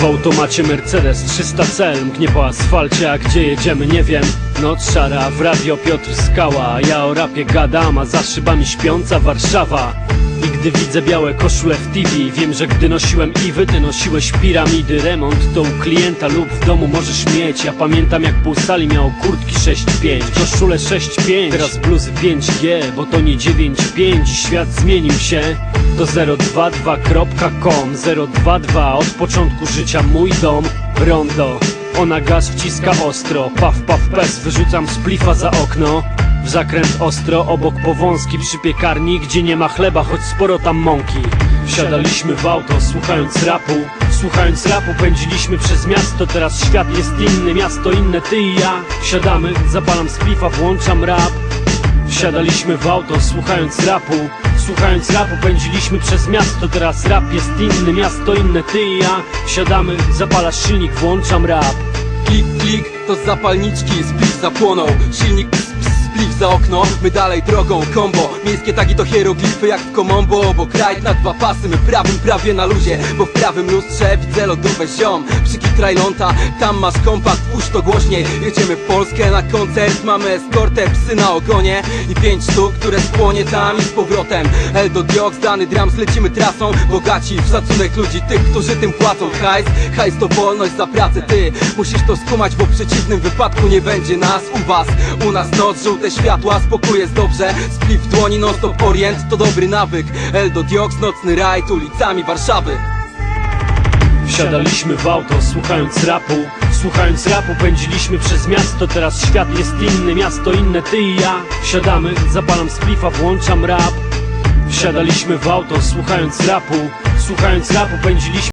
W automacie Mercedes 300 cel Mgnie po asfalcie, a gdzie jedziemy nie wiem. Noc szara, w radio Piotr Skała Ja o rapie gadam, a za szybami śpiąca Warszawa gdy widzę białe koszule w TV Wiem, że gdy nosiłem Iwy, ty nosiłeś piramidy. Remont to u klienta lub w domu możesz mieć. Ja pamiętam jak pół sali miało kurtki 6.5 Koszule 6.5, teraz bluzy 5G Bo to nie 9.5 i świat zmienił się. To 022.com 022 od początku życia mój dom. Rondo ona gaz wciska ostro, paf paf pes Wyrzucam splifa za okno W zakręt ostro, obok powązki przy piekarni Gdzie nie ma chleba, choć sporo tam mąki. Wsiadaliśmy w auto, słuchając rapu. Słuchając rapu pędziliśmy przez miasto. Teraz świat jest inny, miasto inne, ty i ja. Wsiadamy, zapalam splifa, włączam rap. Wsiadaliśmy w auto, słuchając rapu. Słuchając rapu pędziliśmy przez miasto. Teraz rap jest inny, miasto inne, ty i ja. Wsiadamy, zapalasz silnik, włączam rap. Klik, klik, to zapalniczki, spliff zapłonął. Silnik spliff za okno, my dalej drogą Kombo, miejskie tagi to hieroglify jak w komombo Obok rajd na dwa pasy, my prawym prawie na luzie Bo w prawym lustrze widzę lodówę ziom. Przyki trajląta, tam masz kompakt, puść to głośniej. Jedziemy w Polskę na koncert, mamy eskortę, psy na ogonie I pięć sztuk, które spłonie tam i z powrotem Eldo Diox, dany drums, lecimy trasą. Bogaci w szacunek ludzi, tych, którzy tym płacą. Hajs, hajs to wolność za pracę, ty Musisz to skumać, bo w przeciwnym wypadku nie będzie nas. U was, u nas noc, żółte światła, spokój jest dobrze Spliff w dłoni, non stop orient, to dobry nawyk. Eldo Diox, nocny rajd ulicami Warszawy. Wsiadaliśmy w auto, słuchając rapu. Słuchając rapu pędziliśmy przez miasto. Teraz świat jest inny, miasto inne, ty i ja. Wsiadamy, zapalam splifa, włączam rap Wsiadaliśmy w auto, słuchając rapu Słuchając rapu pędziliśmy